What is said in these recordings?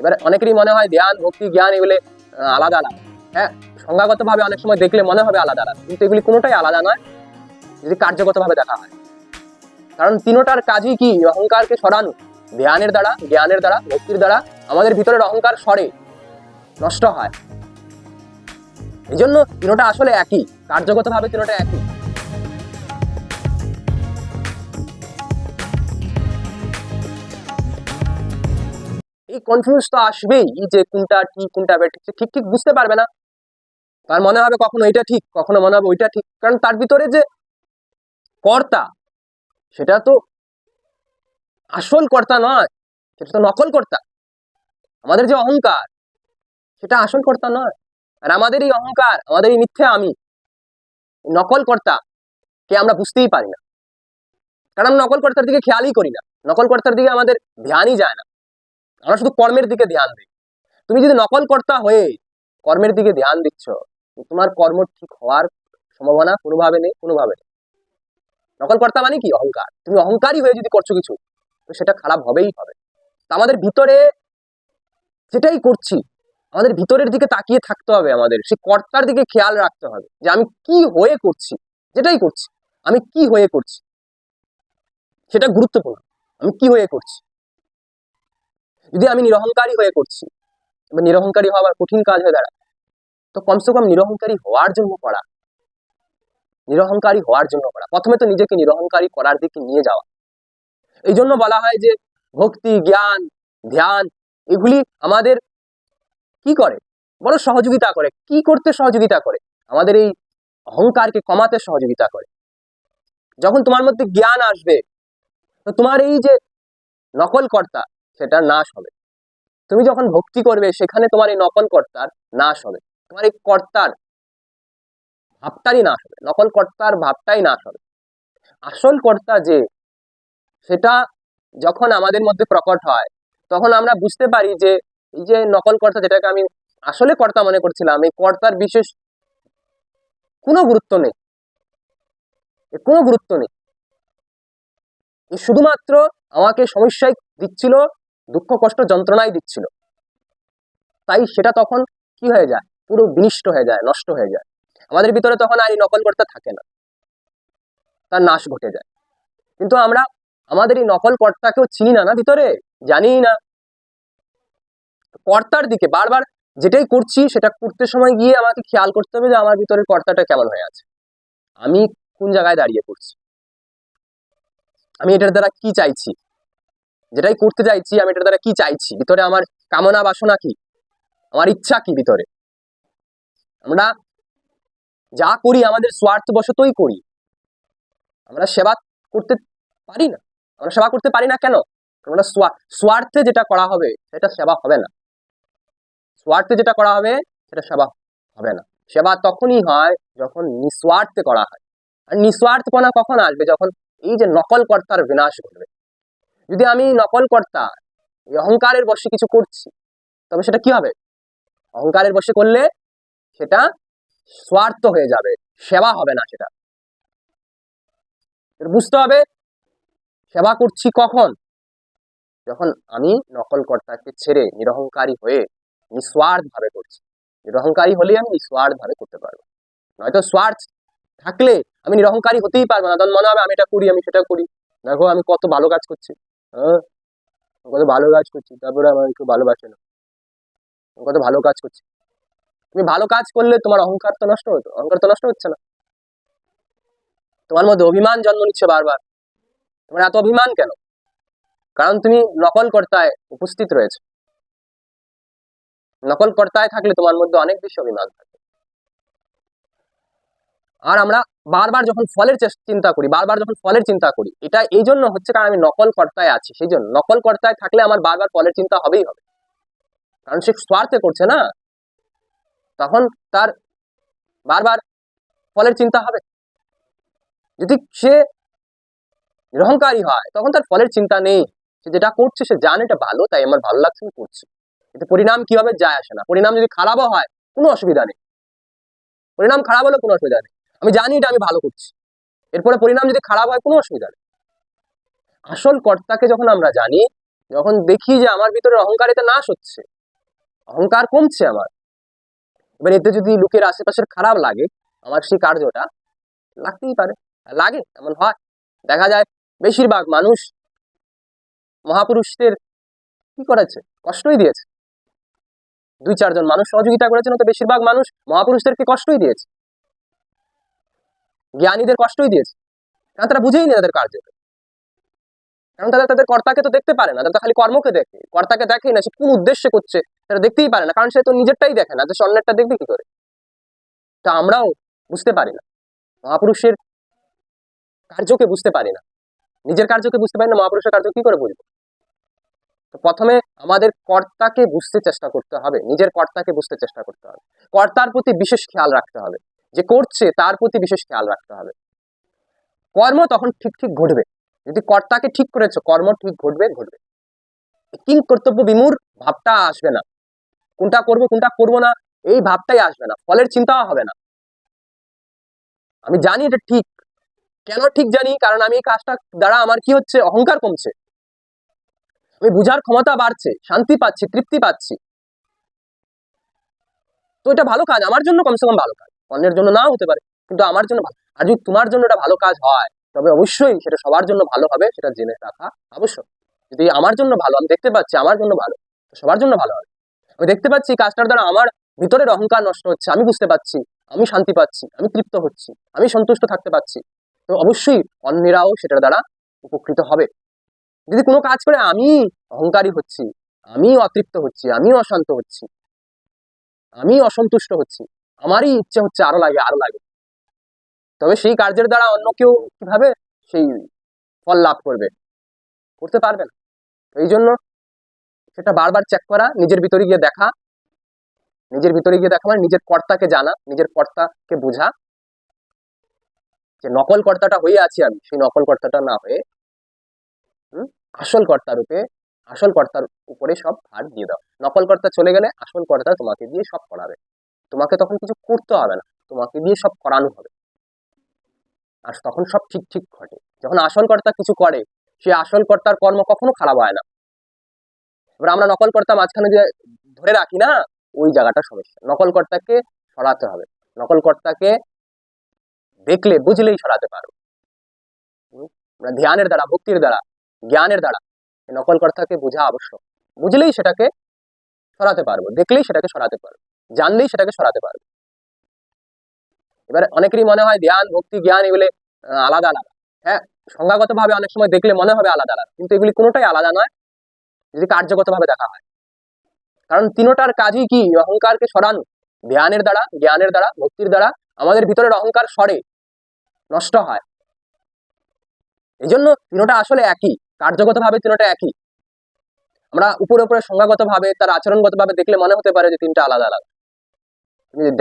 এবার অনেকেরই মনে হয় ধ্যান, ভক্তি, জ্ঞান এগুলো আলাদা আলাদা হ্যাঁ সংজ্ঞাগতভাবে অনেক সময় দেখলে মনে হবে আলাদা আলাদা কিন্তু এগুলি কোনোটাই আলাদা নয়, যদি কার্যগতভাবে দেখা হয়। কারণ তিনোটার কাজই কি? অহংকারকে সরানো, ধ্যানের দ্বারা, জ্ঞানের দ্বারা, ভক্তির দ্বারা আমাদের ভিতরের অহংকার সরে, নষ্ট হয়। এই জন্য তিনোটা আসলে একই, কার্যগতভাবে তিনোটা একই। এই কনফিউজ তো আসবেই যে কোনটা কি কোনটা বেঠিক ঠিক ঠিক বুঝতে পারবে না। তার মনে হবে কখনো এটা ঠিক, কখনো মনে হবে ওইটা ঠিক, কারণ তার ভিতরে যে কর্তা, সেটা তো আসল কর্তা নয়, সেটা তো নকল কর্তা। আমাদের যে অহংকার, সেটা আসল কর্তা নয়। আর আমাদের এই অহংকার, আমাদের এই মিথ্যে আমি নকল কর্তা, কে আমরা বুঝতেই পারি না। কারণ আমরা নকল কর্তার দিকে খেয়ালই করি না। নকল কর্তার দিকে আমাদের ধ্যানই যায় না। আমরা শুধু কর্মের দিকে ধ্যান দিই। তুমি যদি নকল কর্তা হয়ে কর্মের দিকে ধ্যান দিচ্ছ, তোমার কর্ম ঠিক হওয়ার সম্ভাবনা কোনোভাবে নেই কোনোভাবে নেই। নকল কর্তা মানে কি? অহংকার। তুমি অহংকারী হয়ে যদি করছ কিছু, তো সেটা খারাপ হবেই হবে। তা আমাদের ভিতরে যেটাই করছি, আমাদের ভিতরের দিকে তাকিয়ে থাকতে হবে আমাদের। সেই কর্তার দিকে খেয়াল রাখতে হবে যে আমি কি হয়ে করছি, যেটাই করছি, আমি কি হয়ে করছি, সেটা গুরুত্বপূর্ণ। আমি কি হয়ে করছি? যদি আমি নিরহংকারী হয়ে করছি নিরহংকারী হওয়া আবার কঠিন কাজ হয়ে দাঁড়ায়। তো কমসে কম নিরহংকারী হওয়ার জন্য করা নিরহংকারী হওয়ার জন্য করা প্রথমে তো নিজেকে নিরহংকারী করার দিকে নিয়ে যাওয়া। এই জন্য বলা হয় যে ভক্তি, জ্ঞান, ধ্যান, এগুলি আমাদের কি করে? বড় সহযোগিতা করে। কি করতে সহযোগিতা করে? আমাদের এই অহংকারকে কমাতে সহযোগিতা করে। যখন তোমার মধ্যে জ্ঞান আসবে, তো তোমার এই যে নকল কর্তা সেটা নাশ হবে। তুমি যখন ভক্তি করবে, সেখানে তোমার এই নকল কর্তার নাশ হবে। তোমার এই কর্তার ভাবটারই নাশ হবে। নকল কর্তার ভাবটাই নাশ হবে। আসল কর্তা যে, সেটা যখন আমাদের মধ্যে প্রকট হয়, তখন আমরা বুঝতে পারি যে, এই যে নকল কর্তা যেটাকে আমি আসলে কর্তা মনে করছিলাম, এই কর্তার বিশেষ কোনো গুরুত্ব নেই। কোনো গুরুত্ব নেই। শুধুমাত্র আমাকে সমস্যায় দিচ্ছিল দুঃখ, কষ্ট, যন্ত্রণাই দিচ্ছিল। তাই সেটা তখন কি হয়ে যায়? পুরো বিনিষ্ট হয়ে যায়, নষ্ট হয়ে যায়। আমাদের ভিতরে তখন আর এই নকল কর্তা থাকে না। তার নাশ ঘটে যায়। কিন্তু আমরা, আমাদের এই নকল কর্তাকেও চিনি না না ভিতরে? জানি না। কর্তার দিকে বারবার যেটাই করছি, সেটা করতে সময় গিয়ে আমাকে খেয়াল করতে হবে যে আমার ভিতরের কর্তাটা কেমন হয়ে আছে। আমি কোন জায়গায় দাঁড়িয়ে করছি? আমি এটার দ্বারা কি চাইছি? যেটাই করতে চাইছি, আমি এটার দ্বারা কি চাইছি? ভিতরে আমার কামনা বাসনা কি? আমার ইচ্ছা কি ভিতরে? আমরা যা করি, আমাদের স্বার্থবশতই করি। আমরা সেবা করতে পারি না। আমরা সেবা করতে পারি না কেন? আমরা স্বার্থে যেটা করা হবে, সেটা সেবা হবে না। স্বার্থে যেটা করা হবে, সেটা সেবা হবে না। সেবা তখনই হয় যখন নিঃস্বার্থে করা হয়। আর নিঃস্বার্থপনা কখন আসবে? যখন এই যে নকল কর্তার বিনাশ ঘটবে। যদি আমি নকল কর্তা অহংকারের বশে কিছু করছি, তবে সেটা কি হবে? অহংকারের বশে করলে সেটা স্বার্থ হয়ে যাবে, সেবা হবে না সেটা। বুঝতে হবে, সেবা করছি কখন? যখন আমি নকল কর্তাকে ছেড়ে নিরহংকারী হয়ে নিঃস্বার্থ ভাবে করছি। নিরহংকারী হলে আমি নিঃস্বার্থ ভাবে করতে পারব। নয়তো স্বার্থ থাকলে আমি নিরহংকারী হতেই পারব না। তখন মনে হবে আমি এটা করি, আমি সেটা করি। দেখো আমি কত ভালো কাজ করছি। হ্যাঁ? কত ভালো কাজ করছি, তারপরে আমার কেউ ভালোবাসে না। কত ভালো কাজ করছি। তুমি ভালো কাজ করলে তোমার অহংকার তো নষ্ট হতো, অহংকার তো নষ্ট হচ্ছে না। তোমার মধ্যে অভিমান জন্ম নিচ্ছে বারবার। তোমার এত অভিমান কেন? কারণ তুমি নকল কর্তায় উপস্থিত রয়েছে। নকল কর্তায় থাকলে তোমার মধ্যে অনেক বেশি অভিমান থাকে আর আমরা বারবার যখন ফলের চিন্তা করি, বারবার যখন ফলের চিন্তা করি, এটা এই জন্য হচ্ছে কারণ আমি নকল কর্তায় আছি, সেই জন্য। নকল কর্তায় থাকলে আমার বারবার ফলের চিন্তা হবেই হবে। কারণ সে স্বার্থে করছে না। তখন তার বারবার ফলের চিন্তা হবে। যদি সে নিরহংকারী হয়, তখন তার ফলের চিন্তা নেই। সে যেটা করছে, সে জানে এটা ভালো, তাই আমার ভালো লাগছে, আমি করছি। এতে পরিণাম কি হবে যায় আসে না। পরিণাম যদি খারাপও হয়, কোনো অসুবিধা নেই। পরিণাম খারাপ হলে কোনো অসুবিধা নেই। আমি জানি এটা আমি ভালো করছি। এরপরে পরিণাম যদি খারাপ হয়, কোনো অসুবিধা নেই। আসল কর্তাকে যখন আমরা জানি, যখন দেখি যে আমার ভিতরে অহংকারিতা নাশ হচ্ছে, অহংকার কমছে আমার। এবার এতে যদি লোকের আশেপাশের খারাপ লাগে, আমার সেই কার্যটা লাগতেই পারে। লাগে, এমন হয়। দেখা যায় বেশিরভাগ মানুষ মহাপুরুষদের কি করেছে? কষ্টই দিয়েছে। দুই চারজন মানুষ সহযোগিতা করেছে না তো বেশিরভাগ মানুষ মহাপুরুষদেরকে কষ্টই দিয়েছে। জ্ঞানীদের কষ্টই দিয়েছে। কারণ তারা বুঝেই না তাদের কার্য। কারণ তারা তাদের কর্তাকে তো দেখতে পারে না, তারা খালি কর্মকে দেখে। কর্তাকে দেখেই না, সে কোন উদ্দেশ্যে করছে তারা দেখতেই পারে না, কারণ সে তো নিজেরটাই দেখে না তো সে অন্যেরটা দেখবে কি করে? তা আমরাও বুঝতে পারি না। মহাপুরুষের কার্যকে বুঝতে পারি না। নিজের কার্যকে বুঝতে পারি না, মহাপুরুষের কার্য কি করে বুঝব? তো প্রথমে আমাদের কর্তাকে বুঝতে চেষ্টা করতে হবে, নিজের কর্তাকে বুঝতে চেষ্টা করতে হবে। কর্তার প্রতি বিশেষ খেয়াল রাখতে হবে। যে করছে তার প্রতি বিশেষ খেয়াল রাখতে হবে। কর্ম তখন ঠিক ঠিক ঘটবে। যদি কর্তাকে ঠিক করেছ, কর্ম ঠিক ঘটবে ঘটবে। কিং কর্তব্য বিমূর, ভাবটা আসবে না। কোনটা করব কোনটা করব না, এই ভাবটাই আসবে না। ফলের চিন্তাও হবে না। আমি জানি এটা ঠিক। কেন ঠিক জানি? কারণ আমি এই কাজটা দ্বারা আমার কি হচ্ছে? অহংকার কমছে। আমি বুঝার ক্ষমতা বাড়ছে, শান্তি পাচ্ছি, তৃপ্তি পাচ্ছি। তো এটা ভালো কাজ। আমার জন্য কমসে কম ভালো কাজ। অন্যের জন্য নাও হতে পারে, কিন্তু আমার জন্য ভালো। আর যদি তোমার জন্য এটা ভালো কাজ হয়, তবে অবশ্যই সেটা সবার জন্য ভালো হবে, সেটা জেনে রাখা আবশ্যক। যদি আমার জন্য ভালো, আমি দেখতে পাচ্ছি আমার জন্য ভালো সবার জন্য ভালো হবে। আমি দেখতে পাচ্ছি কাজটার দ্বারা আমার ভিতরের অহংকার নষ্ট হচ্ছে, আমি বুঝতে পারছি, আমি শান্তি পাচ্ছি, আমি তৃপ্ত হচ্ছি, আমি সন্তুষ্ট থাকতে পারছি। তো অবশ্যই অন্যেরাও সেটার দ্বারা উপকৃত হবে। যদি কোনো কাজ করে আমি অহংকারী হচ্ছি, আমি অতৃপ্ত হচ্ছি, আমি অশান্ত হচ্ছি, আমি অসন্তুষ্ট হচ্ছি আমারই ইচ্ছে হচ্ছে আরও লাগে আরও লাগে। তবে সেই কার্যের দ্বারা অন্য কেউ কীভাবে সেই ফল লাভ করবে? করতে পারবে না। এই জন্য সেটা বারবার চেক করা, নিজের ভিতরে গিয়ে দেখা। নিজের ভিতরে গিয়ে দেখা মানে নিজের কর্তাকে জানা, নিজের কর্তাকে বোঝা। যে নকল কর্তাটা হয়ে আছি আমি, সেই নকল কর্তাটা না হয়ে আসল কর্তা রূপে, আসল কর্তার উপরে সব ভার দিয়ে দাও। নকল কর্তা চলে গেলে আসল কর্তা তোমাকে দিয়ে সব করাবে। তোমাকে তখন কিছু করতে হবে না। তোমাকে দিয়ে সব করানো হবে। আর তখন সব ঠিক ঠিক ঘটে। যখন আসল কর্তা কিছু করে, সে আসল কর্তার কর্ম কখনো খারাপ হয় না। এবার আমরা নকল কর্তা মাঝখানে যে ধরে রাখি না, ওই জায়গাটা সমস্যা। নকল কর্তাকে সরাতে হবে। নকল কর্তাকে দেখলে, বুঝলেই সরাতে পারো। আমরা ধ্যানের দ্বারা, ভক্তির দ্বারা, জ্ঞানের দ্বারা নকল কর্তাকে বোঝা আবশ্যক। বুঝলেই সেটাকে সরাতে পারব। দেখলেই সেটাকে সরাতে পারব। জানলেই সেটাকে সরাতে পারবে। এবারে অনেকেরই মনে হয় ধ্যান, ভক্তি, জ্ঞান এগুলি আলাদা আলাদা। হ্যাঁ সংজ্ঞাগতভাবে অনেক সময় দেখলে মনে হবে আলাদা আলাদা, কিন্তু এগুলি কোনোটাই আলাদা নয় যদি কার্যগতভাবে দেখা হয়। কারণ তিনোটার কাজই কি? অহংকারকে সরানো, ধ্যানের দ্বারা, জ্ঞানের দ্বারা, ভক্তির দ্বারা আমাদের ভিতরের অহংকার সরে, নষ্ট হয়। এই জন্য তিনোটা আসলে একই, কার্যগতভাবে তিনোটা একই। আমরা উপরে উপরে সংজ্ঞাগতভাবে, তার আচরণগতভাবে দেখলে মনে হতে পারে যে তিনটা আলাদা আলাদা।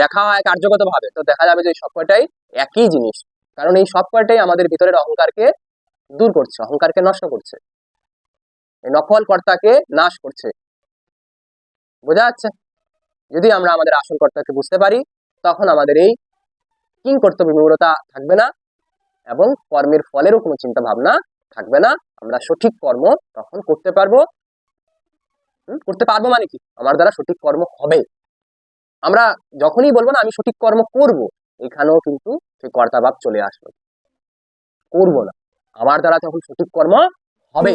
দেখা হয় কার্যগতভাবে, তো দেখা যাবে যে এই সবকটাই একই জিনিস। কারণ এই সবকটাই আমাদের ভিতরের অহংকারকে দূর করছে, অহংকারকে নষ্ট করছে। নকল কর্তাকে নাশ করছে। বোঝা যাচ্ছে? যদি আমরা আমাদের আসল কর্তাকে বুঝতে পারি, তখন আমাদের এই কিং কর্তব্য বিমূঢ়তা থাকবে না এবং কর্মের ফলেরও কোনো চিন্তা ভাবনা থাকবে না। আমরা সঠিক কর্ম তখন করতে পারব। করতে পারব মানে কি? আমার দ্বারা সঠিক কর্ম হবে। আমরা যখনই বলব না, আমি সঠিক কর্ম করব, এখানেও কিন্তু সেই কর্তাভাব চলে আসবে। করব না। আমার দ্বারা তখন সঠিক কর্ম হবে।